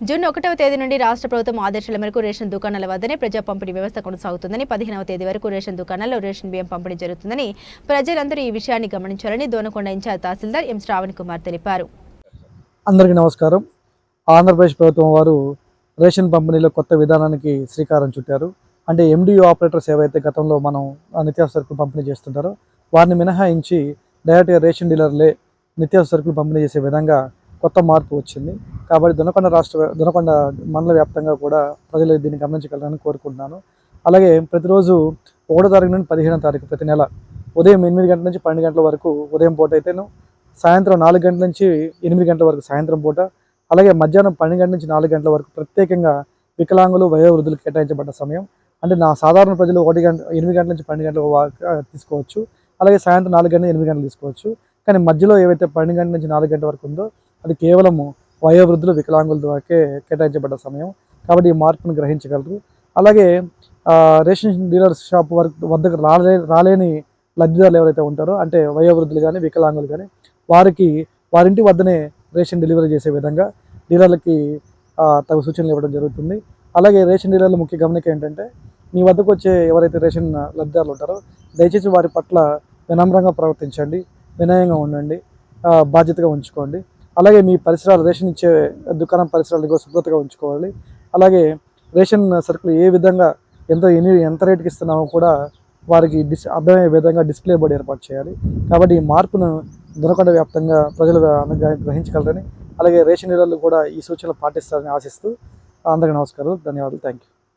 June ఒకటవ తేదీ నుండి రాష్ట్ర ప్రభుత్వం ఆదేశాల మేరకు రేషన్ దుకాణాల వద్దనే ప్రజా పంపిణీ వ్యవస్థ కొనసాగుతుందని పదిహేనవ తేదీ వరకు రేషన్ దుకాణాల్లో రేషన్ బియ్యం పంపిణీ జరుగుతుందని ప్రజలందరూ ఈ విషయాన్ని గమనించాలని దోనకొండ ఇన్ఛార్జ్ తహసీల్దార్ ఎం శ్రావణ్ కుమార్ తెలిపారు. అందరికీ నమస్కారం. ఆంధ్రప్రదేశ్ ప్రభుత్వం వారు రేషన్ పంపిణీలో కొత్త విధానానికి శ్రీకారం చుట్టారు. అంటే ఎండియూ ఆపరేటర్స్ ఏవైతే గతంలో మనం నిత్యావసర సరుకులు పంపిణీ చేస్తుంటారో వారిని మినహాయించి డైరెక్ట్గా రేషన్ డీలర్లే నిత్యావసర సరుకులు పంపిణీ చేసే విధంగా కొత్త మార్పు వచ్చింది. కాబట్టి దొనకొండ రాష్ట్ర దొనకొండ మండల వ్యాప్తంగా కూడా ప్రజలు దీన్ని గమనించగలరని కోరుకుంటున్నాను. అలాగే ప్రతిరోజు ఒకటో తారీఖు నుండి పదిహేనో తారీఖు ప్రతి నెల ఉదయం ఎనిమిది గంటల నుంచి పన్నెండు గంటల వరకు ఉదయం పూట అయితేను సాయంత్రం నాలుగు గంటల నుంచి ఎనిమిది గంటల వరకు సాయంత్రం పూట అలాగే మధ్యాహ్నం పన్నెండు గంటల నుంచి నాలుగు గంటల వరకు ప్రత్యేకంగా వికలాంగులు వయోవృద్ధులు కేటాయించబడ్డ సమయం. అంటే నా సాధారణ ప్రజలు ఒకటి గంట ఎనిమిది గంటల నుంచి పన్నెండు గంటల వరకు తీసుకోవచ్చు. అలాగే సాయంత్రం నాలుగు గంటల ఎనిమిది గంటలు తీసుకోవచ్చు. కానీ మధ్యలో ఏవైతే పన్నెండు గంటల నుంచి నాలుగు గంటల వరకు ఉందో అది కేవలము వయోవృద్ధులు వికలాంగుల ద్వారాకే కేటాయించబడ్డ సమయం. కాబట్టి ఈ మార్పును గ్రహించగలరు. అలాగే రేషన్ డీలర్స్ షాప్ వరకు వద్దకు రాలే రాలేని లబ్ధిదారులు ఎవరైతే ఉంటారో అంటే వయోవృద్ధులు కానీ వికలాంగులు కానీ వారికి వారింటి వద్దనే రేషన్ డెలివరీ చేసే విధంగా డీలర్లకి తగు సూచనలు ఇవ్వడం జరుగుతుంది. అలాగే రేషన్ డీలర్ల ముఖ్య గమనిక ఏంటంటే మీ వద్దకు వచ్చే ఎవరైతే రేషన్ లబ్ధిదారులు ఉంటారో దయచేసి వారి పట్ల వినమ్రంగా ప్రవర్తించండి. వినయంగా ఉండండి. బాధ్యతగా ఉంచుకోండి. అలాగే మీ పరిసరాలు రేషన్ ఇచ్చే దుకాణం పరిసరాలు కూడా శుభ్రతగా ఉంచుకోవాలి. అలాగే రేషన్ సరుకులు ఏ విధంగా ఎంత ఎన్ని ఎంత రేటుకి ఇస్తున్నామో కూడా వారికి డిస్ అర్థమయ్యే విధంగా డిస్ప్లే బోర్డు ఏర్పాటు చేయాలి. కాబట్టి ఈ మార్పును దొరకొండ వ్యాప్తంగా ప్రజలు గ్రహించగలరని అలాగే రేషన్ డీలర్లు కూడా ఈ సూచనలు పాటిస్తారని ఆశిస్తూ అందరికీ నమస్కారం ధన్యవాదాలు థ్యాంక్ యూ